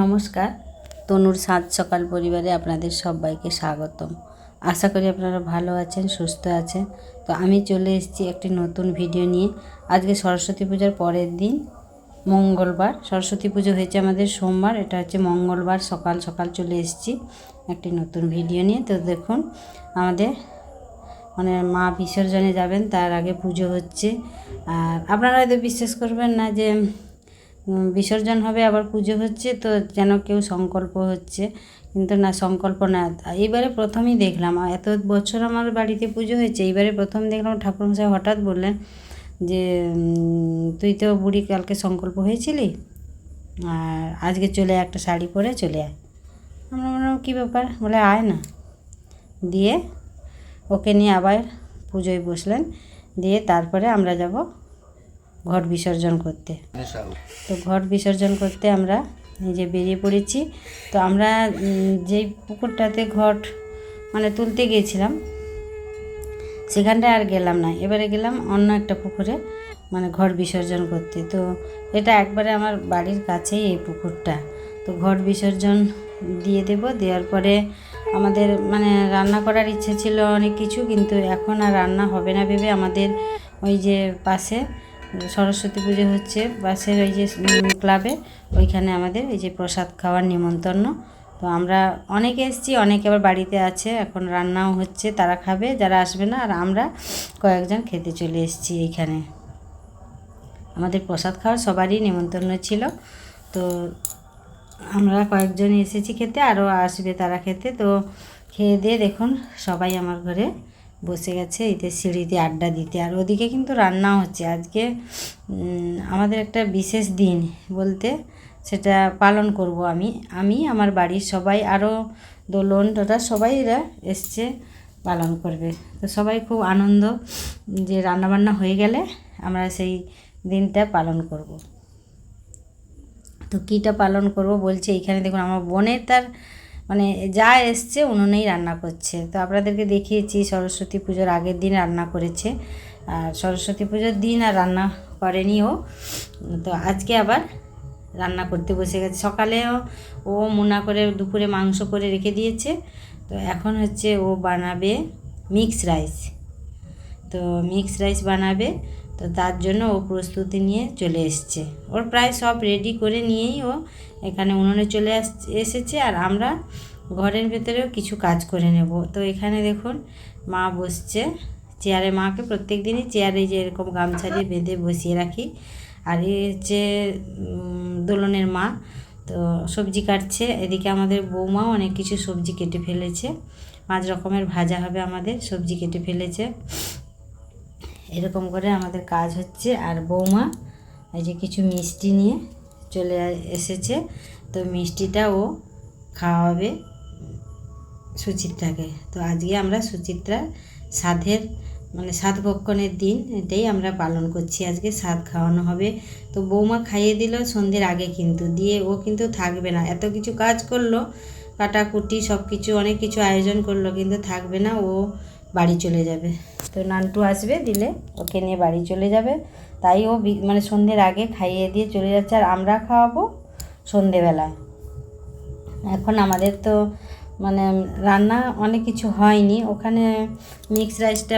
নমস্কার। তনুর সাত সকাল পরিবারে আপনাদের সবাইকে স্বাগতম। আশা করি আপনারা ভালো আছেন, সুস্থ আছেন। তো আমি চলে এসেছি একটি নতুন ভিডিও নিয়ে। আজকে সরস্বতী পূজার পরের দিন, মঙ্গলবার। সরস্বতী পুজো হয়েছে আমাদের সোমবার, এটা হচ্ছে মঙ্গলবার সকাল সকাল চলে এসেছি একটি নতুন ভিডিও নিয়ে। তো দেখুন, আমাদের মানে মা বিসর্জনে যাবেন, তার আগে পুজো হচ্ছে। আর আপনারা হয়তো বিশ্বাস করবেন না যে বিসর্জন হবে, আবার পুজো হচ্ছে, তো যেন কেউ সংকল্প হচ্ছে। কিন্তু না, সংকল্প না। এইবারে প্রথমেই দেখলাম এত বছর আমার বাড়িতে পুজো হয়েছে, এইবারে প্রথম দেখলাম ঠাকুরমশাই হঠাৎ বললেন যে তুই তো বুড়ি কালকে সংকল্প হয়েছিলি, আর আজকে চলে একটা শাড়ি পরে চলে আয়। আমরা বললাম, কী ব্যাপার? বলে, আয় না। দিয়ে ওকে নিয়ে আবার পুজোয় বসলেন। দিয়ে তারপরে আমরা যাব ঘট বিসর্জন করতে। তো ঘট বিসর্জন করতে আমরা নিজে বেরিয়ে পড়েছি। তো আমরা যেই পুকুরটাতে ঘট মানে তুলতে গিয়েছিলাম সেখানটায় আর গেলাম না। এবারে গেলাম অন্য একটা পুকুরে মানে ঘট বিসর্জন করতে। তো এটা একবারে আমার বাড়ির কাছেই এই পুকুরটা। তো ঘট বিসর্জন দিয়ে দেব। দেওয়ার পরে আমাদের মানে রান্না করার ইচ্ছে ছিল অনেক কিছু কিন্তু এখন আর রান্না হবে না ভেবে আমাদের ওই যে পাশে সরস্বতী পুজো হচ্ছে পাশের ওই যে ক্লাবে, ওইখানে আমাদের এই যে প্রসাদ খাওয়ার নিমন্ত্রণ। তো আমরা অনেকে এসেছি, অনেকে আবার বাড়িতে আছে, এখন রান্নাও হচ্ছে, তারা খাবে, যারা আসবে না, আর আমরা কয়েকজন খেতে চলে এসেছি এইখানে। আমাদের প্রসাদ খাওয়ার সবারই নিমন্ত্রণ ছিল। তো আমরা কয়েকজন এসেছি খেতে, আরও আসবে তারা খেতে। তো খেয়ে দিয়ে দেখুন সবাই আমার ঘরে। বসে গেছে, এতে সিঁড়িতে আড্ডা দিতে। আর ওদিকে কিন্তু রান্না হচ্ছে। আজকে আমাদের একটা বিশেষ দিন বলতে সেটা পালন করব আমি। আমি, আমার বাড়ির সবাই আরও দোলন টোটা সবাই এরা এসছে পালন করবে। তো সবাই খুব আনন্দ যে রান্নাবান্না হয়ে গেলে আমরা সেই দিনটা পালন করব। তো কীটা পালন করব বলছে এইখানে দেখুন, আমার বোনের তার মানে যা এসছে উনুনেই রান্না করছে। তো আপনাদেরকে দেখিয়েছি সরস্বতী পুজোর আগের দিন রান্না করেছে। আর সরস্বতী পুজোর দিন আর রান্না করেনি ও। তো আজকে আবার রান্না করতে বসে গেছে। সকালেও ও মুনা করে দুপুরে মাংস করে রেখে দিয়েছে। তো এখন হচ্ছে ও বানাবে মিক্স রাইস। তো মিক্স রাইস বানাবে। তো তার জন্য ও প্রস্তুতি নিয়ে চলে এসছে। ওর প্রায় সব রেডি করে নিয়েই ও এখানে উনুনে চলে এসেছে আর আমরা ঘরের ভেতরেও কিছু কাজ করে নেব। তো এখানে দেখুন মা বসছে। চেয়ারে মাকে প্রত্যেক দিনই চেয়ারে যে এরকম গামছা দিয়ে বেঁধে বসিয়ে রাখি। আর এই হচ্ছে দোলনের মা। তো সবজি কাটছে। এদিকে আমাদের বৌমাও অনেক কিছু সবজি কেটে ফেলেছে। পাঁচ রকমের ভাজা হবে আমাদের, সবজি কেটে ফেলেছে। এরকম করে আমাদের কাজ হচ্ছে। আর বৌমা, এই যে কিছু মিষ্টি নিয়ে চলে এসেছে। তো মিষ্টিটা ও খাওয়াবে সুচিত্রাকে। তো আজকে আমরা সুচিত্রার সাধের মানে সাত ভক্ষণের দিন, এটাই আমরা পালন করছি আজকে সাত খাওয়ানো হবে। তো বৌমা খাইয়ে দিল সন্ধ্যের আগে কিন্তু, দিয়ে ও কিন্তু থাকবে না। এত কিছু কাজ করল, কাটাকুটি সব কিছু অনেক কিছু আয়োজন করল, কিন্তু থাকবে না। ও বাড়ি চলে যাবে। তো নান্টু আসবে দিলে ওকে নিয়ে বাড়ি চলে যাবে। তাই ও মানে সন্ধ্যের আগে খাইয়ে দিয়ে চলে যাচ্ছে আর আমরা খাওয়াবো সন্ধেবেলায় এখন আমাদের তো মানে রান্না অনেক কিছু হয়নি। ওখানে মিক্স রাইসটা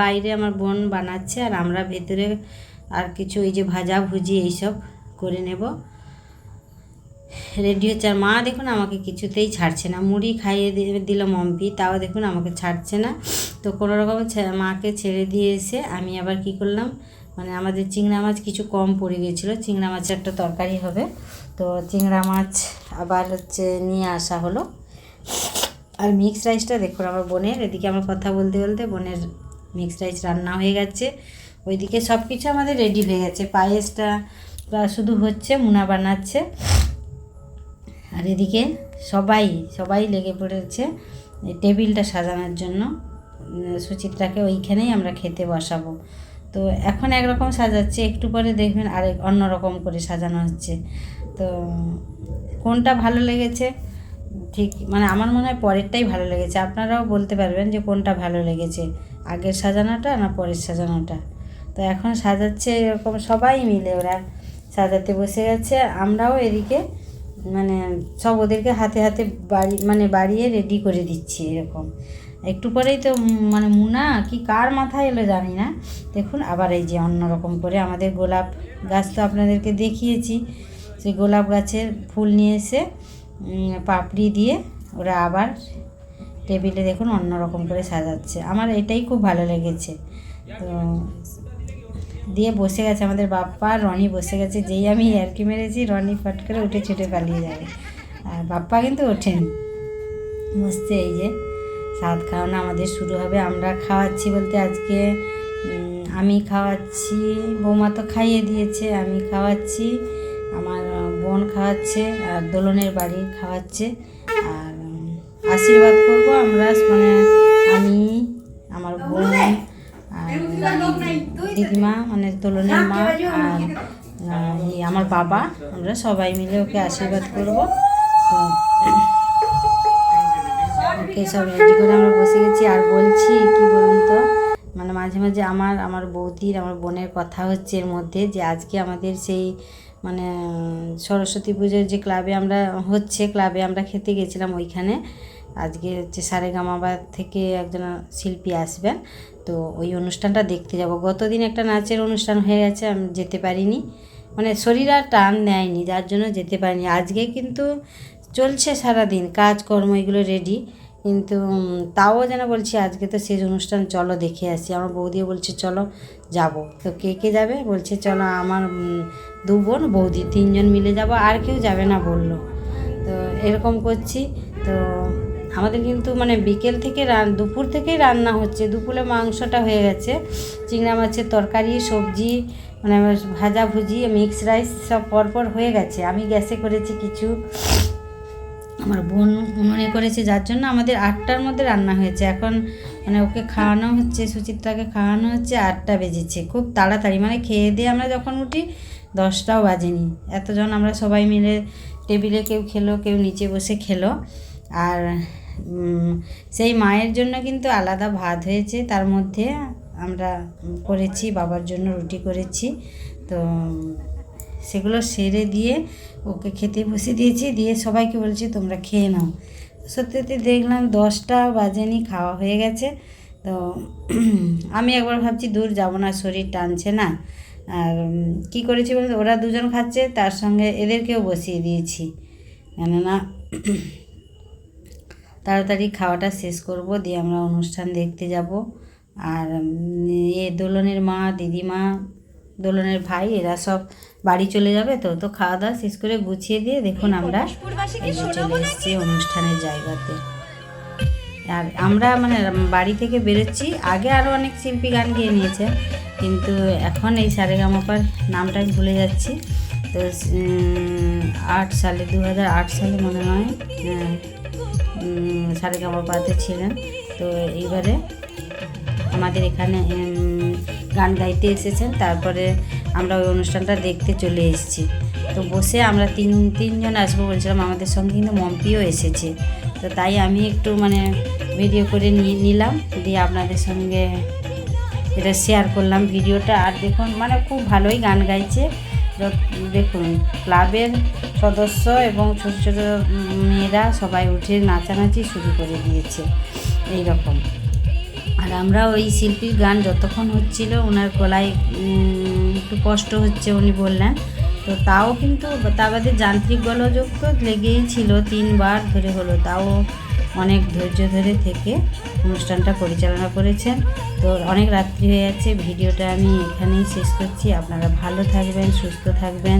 বাইরে আমার বোন বানাচ্ছে আর আমরা ভেতরে আর কিছু এই যে ভাজা ভুজি এইসব করে নেব। রেডি হচ্ছে। আর মা দেখুন আমাকে কিছুতেই ছাড়ছে না। মুড়ি খাইয়ে দিল মম্পি, তাও দেখুন আমাকে ছাড়ছে না। তো কোনো রকম মাকে ছেড়ে দিয়ে এসে আমি আবার কি করলাম মানে আমাদের চিংড়া মাছ কিছু কম পড়ে গিয়েছিল। চিংড়া মাছের একটা তরকারি হবে। তো চিংড়া মাছ আবার হচ্ছে নিয়ে আসা হলো। আর মিক্স রাইসটা দেখুন আমার বোনের। এদিকে আমার কথা বলতে বলতে বোনের মিক্স রাইস রান্না হয়ে গেছে। ওইদিকে সব কিছু আমাদের রেডি হয়ে গেছে। পায়েসটা শুধু হচ্ছে মুনা বানাচ্ছে। আর এদিকে সবাই সবাই লেগে পড়েছে। টেবিলটা সাজানোর জন্য। সুচিত্রাকে ওইখানেই আমরা খেতে বসাবো। তো এখন একরকম সাজাচ্ছে, একটু পরে দেখবেন আরেক, অন্যরকম করে সাজানো হচ্ছে। তো কোনটা ভালো লেগেছে? ঠিক মানে আমার মনে হয় পরেরটাই ভালো লেগেছে। আপনারাও বলতে পারবেন যে কোনটা ভালো লেগেছে। আগের সাজানোটা না পরের সাজানোটা? তো এখন সাজাচ্ছে এরকম সবাই মিলে, ওরা সাজাতে বসে গেছে। আমরাও এদিকে মানে সব ওদেরকে হাতে হাতে বাড়ি মানে বাড়িয়ে রেডি করে দিচ্ছি এরকম। একটু পরেই তো মানে মুনা, কি, কার মাথায় এলো জানি না। দেখুন, আবার এই যে অন্যরকম করে আমাদের গোলাপ গাছ তো আপনাদেরকে দেখিয়েছি। সেই গোলাপ গাছের ফুল নিয়ে এসে পাপড়ি দিয়ে ওরা আবার টেবিলে দেখুন অন্যরকম করে সাজাচ্ছে। আমার এটাই খুব ভালো লেগেছে। তো দিয়ে বসে গেছে, আমাদের বাপ্পা রনি বসে গেছে। যেই আমি ইয়ারকি মেরেছি, রনি ফট করে উঠে ছুটে পালিয়ে যাবে আর বাপ্পা কিন্তু ওঠেন। বসছে এই যে, সাত খাওয়ানো আমাদের শুরু হবে। আমরা খাওয়াচ্ছি বলতে আজকে আমি খাওয়াচ্ছি, বৌমা তো খাইয়ে দিয়েছে, আমি খাওয়াচ্ছি, আমার বোন খাওয়াচ্ছে, আর দোলনের বাড়ি খাওয়াচ্ছে। আর আশীর্বাদ করব আমরা মানে আমি, আমার বোন দিদিমা মানে দোলনের মা আর আমার বাবা, আমরা সবাই মিলে ওকে আশীর্বাদ করব। তো, ওকে সব রেডি করে আমরা বসে গেছি। আর বলছি, কি বলুন তো? মানে মাঝে মাঝে আমার আমার বৌদির, আমার বোনের কথা হচ্ছে এর মধ্যে যে আজকে আমাদের সেই মানে সরস্বতী পুজোর যে ক্লাবে আমরা, হচ্ছে ক্লাবে আমরা খেতে গেছিলাম ওইখানে। আজকে হচ্ছে সারেগামাবাদ থেকে একজন শিল্পী আসবেন। তো ওই অনুষ্ঠানটা দেখতে যাব। গতদিন একটা নাচের অনুষ্ঠান হয়ে গেছে, আমি যেতে পারিনি। মানে শরীর আর টান নেয়নি, যার জন্য যেতে পারিনি। আজকে কিন্তু চলছে সারাদিন, কাজকর্ম এগুলো রেডি কিন্তু তাও যেন বলছি আজকে তো শেষ অনুষ্ঠান, চলো দেখে আসি। আমার বৌদিও বলছে, চলো যাব। তো কে কে যাবে? বলছে, চলো আমার দু বোন, বৌদি তিনজন মিলে যাব, আর কেউ যাবে না, বলল। তো এরকম করছি। তো আমাদের কিন্তু মানে বিকেল থেকে রান, দুপুর থেকেই রান্না হচ্ছে। দুপুরে মাংসটা হয়ে গেছে। চিংড়া মাছের তরকারি, সবজি মানে ভাজা ভুজি মিক্স রাইস সব পরপর হয়ে গেছে। আমি গ্যাসে করেছি কিছু। আমার বোন উনুনে করেছে যার জন্য আমাদের আটটার মধ্যে রান্না হয়েছে। এখন মানে ওকে খাওয়ানো হচ্ছে, সুচিত্রাকে খাওয়ানো হচ্ছে, আটটা বেজেছে। খুব তাড়াতাড়ি। মানে খেয়ে দিয়ে আমরা যখন উঠি, দশটাও বাজেনি। এতজন আমরা সবাই মিলে টেবিলে কেউ খেলো, কেউ নিচে বসে খেলো। আর সেই মায়ের জন্য কিন্তু আলাদা ভাত হয়েছে। তার মধ্যে আমরা করেছি, বাবার জন্য রুটি করেছি। তো সেগুলো সেরে দিয়ে ওকে খেতে বসে দিয়েছি। দিয়ে সবাইকে বলছি, তোমরা খেয়ে নাও। সত্যি দেখলাম দশটা বাজেনি, খাওয়া হয়ে গেছে। তো আমি একবার ভাবছি, দূর যাব না, শরীর টানছে না। আর কী করেছি বলতে ওরা দুজন খাচ্ছে, তার সঙ্গে এদেরকেও বসিয়ে দিয়েছি। কেননা তাড়াতাড়ি খাওয়াটা শেষ করব দিয়ে আমরা অনুষ্ঠান দেখতে যাব। আর এ দোলনের মা দিদিমা দোলনের ভাই এরা সব বাড়ি চলে যাবে তো তো খাওয়া দাওয়া শেষ করে গুছিয়ে দিয়ে দেখুন আমরা চলে এসেছি অনুষ্ঠানের জায়গাতে। আর আমরা মানে বাড়ি থেকে বেরোচ্ছি। আগে আরও অনেক শিল্পী গান গেয়ে নিয়েছে কিন্তু এখন এই সারেগামাপার নামটা ভুলে যাচ্ছি। তো আট সালে দু হাজার আট সালে মনে হয় হ্যাঁ, সারেগামাপাতে ছিলেন। তো এইবারে আমাদের এখানে গান গাইতে এসেছেন। তারপরে আমরা ওই অনুষ্ঠানটা দেখতে চলে এসেছি। তো বসে আমরা তিন, তিনজন আসব বলছিলাম, আমাদের সঙ্গে কিন্তু মম্পিও এসেছে। তো তাই আমি একটু মানে ভিডিও করে নিয়ে নিলাম, দিয়ে আপনাদের সঙ্গে এটা শেয়ার করলাম ভিডিওটা। আর দেখুন মানে খুব ভালোই গান গাইছে। দেখুন, ক্লাবের সদস্য এবং ছোটো ছোটো মেয়েরা সবাই উঠে নাচানাচি শুরু করে দিয়েছে এই রকম আর আমরা ওই শিল্পীর গান যতক্ষণ হচ্ছিল, ওনার গলায় একটু কষ্ট হচ্ছে উনি বললেন। তো তাও কিন্তু, তা বাদে যান্ত্রিক গোলযোগ তো লেগেই ছিল, তিনবার ধরে হলো। তাও অনেক ধৈর্য ধরে থেকে অনুষ্ঠানটা পরিচালনা করেছেন। তো অনেক রাত্রি হয়ে যাচ্ছে, ভিডিওটা আমি এখানেই শেষ করছি। আপনারা ভালো থাকবেন, সুস্থ থাকবেন।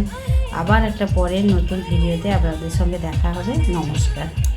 আবার একটা পরের নতুন ভিডিওতে আপনাদের সঙ্গে দেখা হবে। নমস্কার।